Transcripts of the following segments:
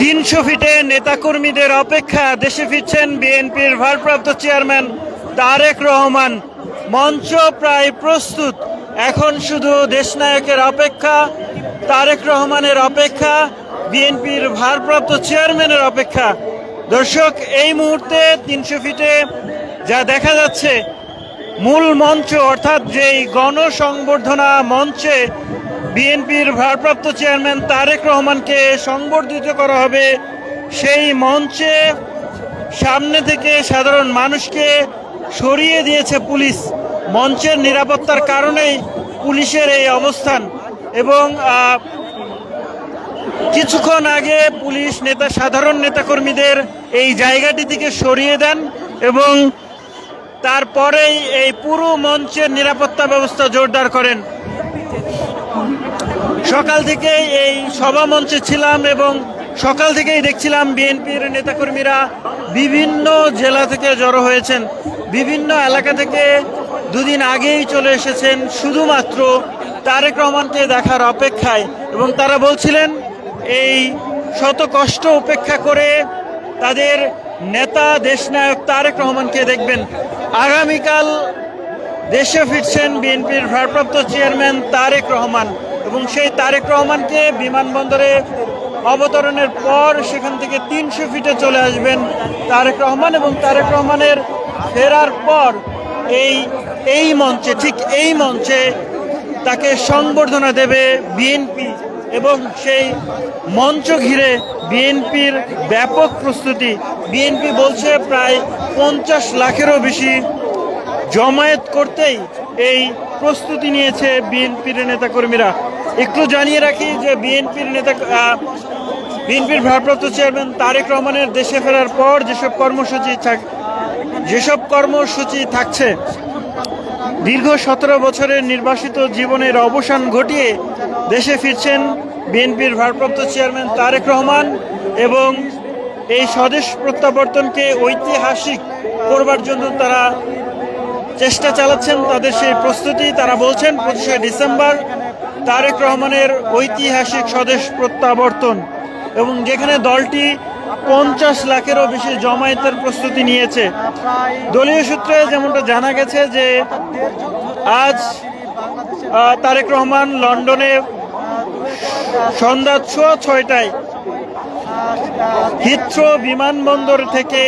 তিনশো ফিটে নেতাকর্মীদের অপেক্ষা দেশে ফিরছেন বিএনপির ভারপ্রাপ্ত চেয়ারম্যান তারেক রহমান। মঞ্চ প্রায় প্রস্তুত। এখন শুধু দেশনায়কের অপেক্ষা, তারেক রহমানের অপেক্ষা, বিএনপির ভারপ্রাপ্ত চেয়ারম্যানের অপেক্ষা। দর্শক, এই মুহূর্তে তিনশো ফিটে যা দেখা যাচ্ছে, মূল মঞ্চ অর্থাৎ যেই গণসংবর্ধনা মঞ্চে বিএনপির ভারপ্রাপ্ত চেয়ারম্যান তারেক রহমানকে সংবর্ধিত করা হবে সেই মঞ্চে। সামনে থেকে সাধারণ মানুষকে সরিয়ে দিয়েছে পুলিশ। মঞ্চের নিরাপত্তার কারণেই পুলিশের এই অবস্থান এবং কিছুক্ষণ আগে পুলিশ নেতা, সাধারণ নেতাকর্মীদের এই জায়গাটি থেকে সরিয়ে দেন এবং তারপরেই এই পুরো মঞ্চের নিরাপত্তা ব্যবস্থা জোরদার করেন। সকাল থেকে এই সভা মঞ্চে ছিলাম এবং সকাল থেকেই দেখছিলাম বিএনপির নেতাকর্মীরা বিভিন্ন জেলা থেকে জড়ো হয়েছেন। বিভিন্ন এলাকা থেকে দুদিন আগেই চলে এসেছেন শুধুমাত্র তারেক রহমানকে দেখার অপেক্ষায় এবং তারা বলছিলেন, এই শত কষ্ট উপেক্ষা করে তাদের নেতা দেশনায়ক তারেক রহমানকে দেখবেন। আগামীকাল দেশে ফিরছেন বিএনপির ভারপ্রাপ্ত চেয়ারম্যান তারেক রহমান। এবং সেই তারেক রহমানকে বিমানবন্দরে অবতরণের পর সেখান থেকে তিনশো ফিটে চলে আসবেন তারেক রহমান এবং তারেক রহমানের ফেরার পর এই এই মঞ্চে, ঠিক এই মঞ্চে তাকে সংবর্ধনা দেবে বিএনপি এবং সেই মঞ্চ ঘিরে বিএনপির ব্যাপক প্রস্তুতি। বিএনপি বলছে প্রায় পঞ্চাশ লাখেরও বেশি জমায়েত করতেই এই প্রস্তুতি নিয়েছে বিএনপির নেতাকর্মীরা। একটু জানিয়ে রাখি যে বিএনপির নেতা বিএনপির ভারপ্রাপ্ত চেয়ারম্যান তারেক রহমানের দেশে ফেরার পর যেসব কর্মসূচি থাক- যেসব কর্মসূচি থাকছে, দীর্ঘ সতেরো বছরের নির্বাসিত জীবনের অবসান ঘটিয়ে দেশে ফিরছেন বিএনপির ভারপ্রাপ্ত চেয়ারম্যান তারেক রহমান এবং এই স্বদেশ প্রত্যাবর্তনকে ঐতিহাসিক করবার জন্য তারা চেষ্টা চালাচ্ছেন, তাদের সেই প্রস্তুতি তারা বলছেন পঁচিশে ডিসেম্বর। তারেক রহমানের ঐতিহাসিক স্বদেশ প্রত্যাবর্তন এবং যেখানে দলটি পঞ্চাশ লাখেরও বেশি জমায়েতের প্রস্তুতি নিয়েছে। দলীয় সূত্রে যেমনটা জানা গেছে যে আজ তারেক রহমান লন্ডনে সন্ধ্যা ছ ছয়টায় হিথ্রো বিমানবন্দর থেকে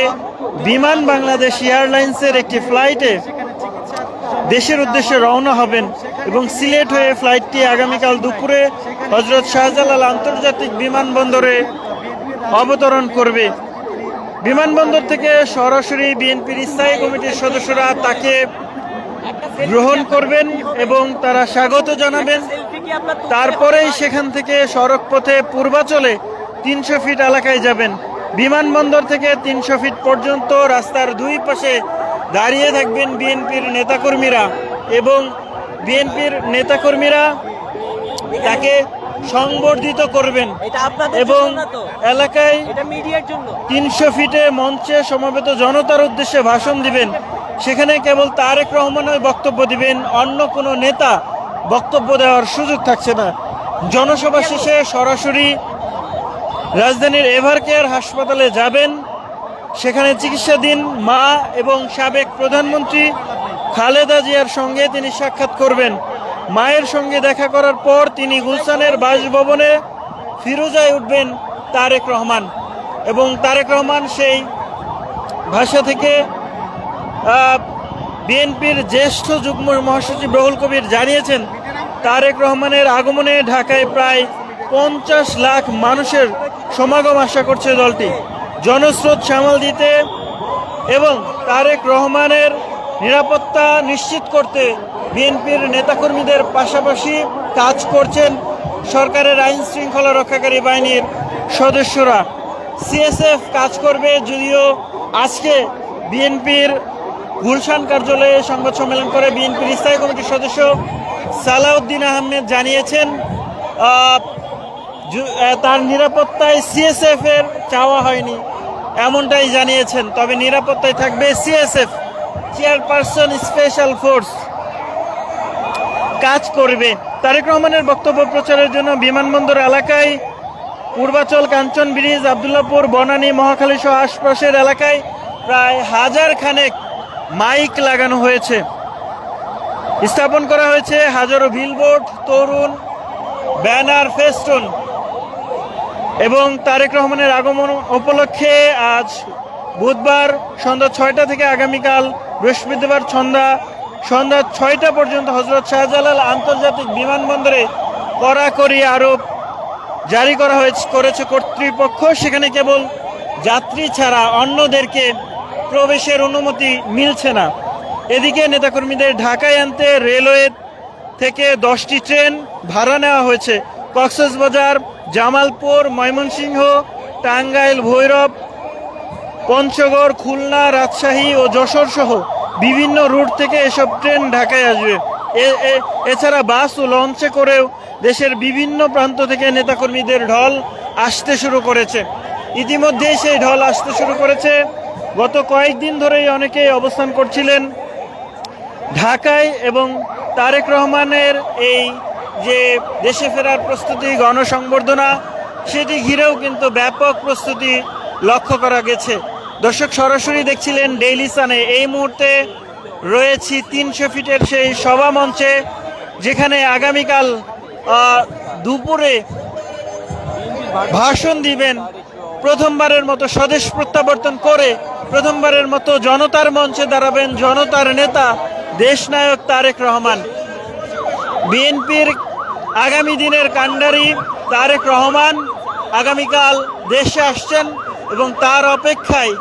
বিমান বাংলাদেশ এয়ারলাইন্সের একটি ফ্লাইটে দেশের উদ্দেশ্যে রওনা হবেন। এবং সিলেট হয়ে ফ্লাইটটি আগামীকাল দুপুরে হজরত শাহজালাল আন্তর্জাতিক বিমানবন্দরে অবতরণ করবে। বিমানবন্দর থেকে সরাসরি বিএনপির স্থায়ী কমিটির সদস্যরা তাকে গ্রহণ করবেন এবং তারা স্বাগত জানাবেন। তারপরেই সেখান থেকে সড়ক পথে পূর্বাচলে তিনশো ফিট এলাকায় যাবেন। বিমানবন্দর থেকে তিনশো ফিট পর্যন্ত রাস্তার দুই পাশে দাঁড়িয়ে থাকবেন বিএনপির নেতাকর্মীরা এবং বিএনপির নেতাকর্মীরা তাকে সংবর্ধিত করবেন এবং এলাকায় মিডিয়ার জন্য। তিনশো ফিটে মঞ্চে সমবেত জনতার উদ্দেশ্যে ভাষণ দিবেন। সেখানে কেবল তারেক রহমানই বক্তব্য দিবেন অন্য কোনো নেতা বক্তব্য দেওয়ার সুযোগ থাকছে না। জনসভা শেষে সরাসরি রাজধানীর এভার কেয়ার হাসপাতালে যাবেন। সেখানে চিকিৎসাধীন মা এবং সাবেক প্রধানমন্ত্রী খালেদা জিয়ার সঙ্গে তিনি সাক্ষাৎ করবেন। মায়ের সঙ্গে দেখা করার পর তিনি গুলশানের বাসভবনে ফিরোজায় উঠবেন তারেক রহমান। এবং তারেক রহমান সেই ভাষা থেকে বিএনপির জ্যেষ্ঠ যুগ্ম মহাসচিব রহুল কবির জানিয়েছেন, তারেক রহমানের আগমনে ঢাকায় প্রায় পঞ্চাশ লাখ মানুষের সমাগম আশা করছে দলটি। জনস্রোত সামাল দিতে এবং তারেক রহমানের নিরাপত্তা নিশ্চিত করতে বিএনপির নেতাকর্মীদের পাশাপাশি কাজ করছেন সরকারের আইন শৃঙ্খলা রক্ষাকারী বাহিনীর সদস্যরা। সিএসএফ কাজ করবে যদিও আজকে বিএনপির গুলশান কার্যালয়ে সংবাদ সম্মেলন করে বিএনপির স্থায়ী কমিটির সদস্য সালাউদ্দিন আহমেদ জানিয়েছেন তার নিরাপত্তায় সিএসএফ এর চাওয়া হয়নি, এমনটাই জানিয়েছেন। তবে নিরাপত্তায় থাকবে সিএসএফ। চেয়ারপারসন স্পেশাল ফোর্স কাজ করবে। তারেক রহমানের বক্তব্য প্রচারের জন্য বিমানবন্দর এলাকায় পূর্বাচল কাঞ্চন ব্রিজ, আবদুল্লাপুর, বনানী, মহাখালী সহ আশপাশের এলাকায় প্রায় হাজার খানেক মাইক লাগানো হয়েছে। স্থাপন করা হয়েছে হাজারো বিলবোর্ড, তরুণ, ব্যানার, ফেস্টুন এবং তারেক রহমানের আগমন উপলক্ষে আজ বুধবার সন্ধ্যা ছয়টা থেকে আগামীকাল বৃহস্পতিবার সন্ধ্যা সন্ধ্যা ছয়টা পর্যন্ত হজরত শাহজালাল আন্তর্জাতিক বিমানবন্দরে কড়াকড়ি আরোপ জারি করা হয়েছে, করেছে কর্তৃপক্ষ। সেখানে কেবল যাত্রী ছাড়া অন্যদেরকে প্রবেশের অনুমতি মিলছে না। এদিকে নেতাকর্মীদের ঢাকায় আনতে রেলওয়ে থেকে দশটি ট্রেন ভাড়া নেওয়া হয়েছে। কক্সবাজার, জামালপুর, ময়মনসিংহ, টাঙ্গাইল, ভৈরব পঞ্চগড়, খুলনা, রাজশাহী ও যশোর সহ বিভিন্ন রুট থেকে এসব ট্রেন ঢাকায় আসবে। এছাড়া বাস ও লঞ্চে করেও দেশের বিভিন্ন প্রান্ত থেকে নেতাকর্মীদের ঢল আসতে শুরু করেছে। ইতিমধ্যেই সেই ঢল আসতে শুরু করেছে। গত কয়েকদিন ধরেই অনেকেই অবস্থান করছিলেন ঢাকায় এবং তারেক রহমানের এই যে দেশে ফেরার প্রস্তুতি, গণসংবর্ধনা, সেটি ঘিরেও কিন্তু ব্যাপক প্রস্তুতি লক্ষ্য করা গেছে। দর্শক, সরাসরি দেখছিলেন ডেইলি সানে এই মুহূর্তে রয়েছি তিনশো ফিটের সেই সভা মঞ্চে, যেখানে আগামীকাল দুপুরে ভাষণ দিবেন প্রথমবারের মতো স্বদেশ প্রত্যাবর্তন করে, প্রথমবারের মতো জনতার মঞ্চে দাঁড়াবেন জনতার নেতা, দেশনায়ক তারেক রহমান। বিএনপির আগামী দিনের কাণ্ডারি তারেক রহমান আগামীকাল দেশে আসছেন এবং তার অপেক্ষায়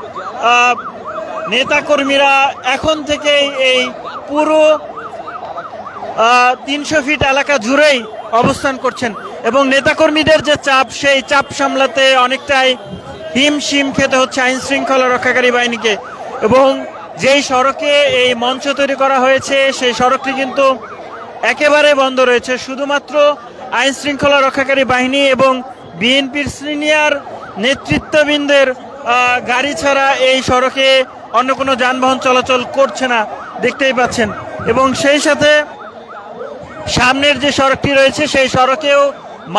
নেতাকর্মীরা এখন থেকেই এই পুরো তিনশো ফিট এলাকা জুড়েই অবস্থান করছেন। এবং নেতাকর্মীদের যে চাপ, সেই চাপ সামলাতে অনেকটাই হিমশিম খেতে হচ্ছে আইন শৃঙ্খলা রক্ষাকারী বাহিনীকে। এবং যেই সড়কে এই মঞ্চ তৈরি করা হয়েছে, সেই সড়কটি কিন্তু একেবারে বন্ধ রয়েছে। শুধুমাত্র আইন শৃঙ্খলা রক্ষাকারী বাহিনী এবং বিএনপির সিনিয়র নেতৃত্ববৃন্দের গাড়ি ছাড়া এই সড়কে অন্য কোনো যানবাহন চলাচল করছে না, দেখতেই পাচ্ছেন। এবং সেই সাথে সামনের যে সড়কটি রয়েছে, সেই সড়কেও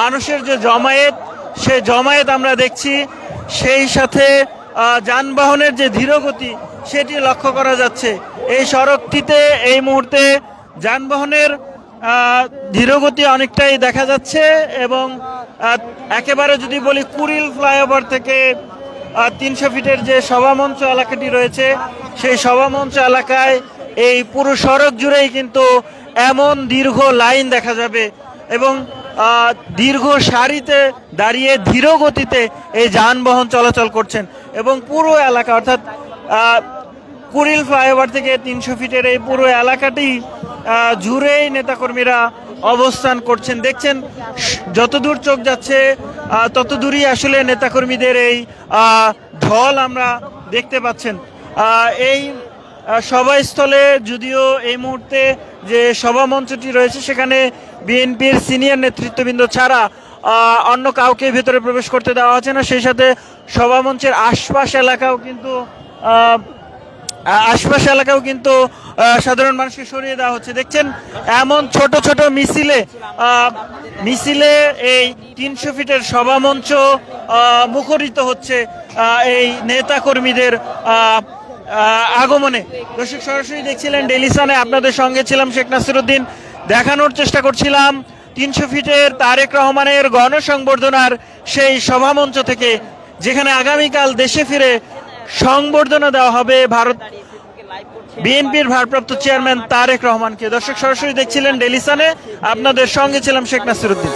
মানুষের যে জমায়েত, সে জমায়েত আমরা দেখছি। সেই সাথে যানবাহনের যে ধীরগতি, সেটি লক্ষ্য করা যাচ্ছে। এই সড়কটিতে এই মুহূর্তে যানবাহনের ধীরগতি অনেকটাই দেখা যাচ্ছে এবং একেবারে যদি বলি কুড়িল ফ্লাইওভার থেকে তিনশো ফিটের যে সভামঞ্চ এলাকাটি রয়েছে, সেই সভামঞ্চ এলাকায় এই পুরো সড়ক জুড়েই কিন্তু এমন দীর্ঘ লাইন দেখা যাবে এবং দীর্ঘ সারিতে দাঁড়িয়ে ধীর গতিতে এই যানবাহন চলাচল করছেন এবং পুরো এলাকা অর্থাৎ কুড়িল ফ্লাইওভার থেকে তিনশো ফিটের এই পুরো এলাকাটি জুড়েই নেতাকর্মীরা অবস্থান করছেন। দেখছেন যতদূর চোখ যাচ্ছে তত দূরই আসলে নেতাকর্মীদের এই ঢল আমরা দেখতে পাচ্ছেন। এই সভাস্থলে যদিও এই মুহূর্তে যে সভা মঞ্চটি রয়েছে, সেখানে বিএনপির সিনিয়র নেতৃত্ববৃন্দ ছাড়া অন্য কাউকে ভেতরে প্রবেশ করতে দেওয়া হচ্ছে না। সেই সাথে সভা মঞ্চের আশপাশ এলাকাও কিন্তু আশপাশ এলাকাও কিন্তু সাধারণ মানুষকে সরিয়ে দেওয়া হচ্ছে। দেখছেন, এমন ছোট ছোট মিছিলে মিছিলে এই তিনশো ফিটের সভামঞ্চ মুখরিত হচ্ছে এই নেতা কর্মীদের আগমনে। দর্শক, সরাসরি দেখছিলেন ডেলিসানে আপনাদের সঙ্গে ছিলাম শেখ নাসিরুদ্দিন। দেখানোর চেষ্টা করছিলাম তিনশো ফিটের তারেক রহমানের গণসংবর্ধনার সেই সভামঞ্চ থেকে, যেখানে আগামীকাল দেশে ফিরে সংবর্ধনা দেওয়া হবে ভারত বিএনপির ভারপ্রাপ্ত চেয়ারম্যান তারেক রহমানকে। দর্শক, সরাসরি দেখছিলেন ডেলিসানে আপনাদের সঙ্গে ছিলাম শেখ নাসিরুদ্দিন।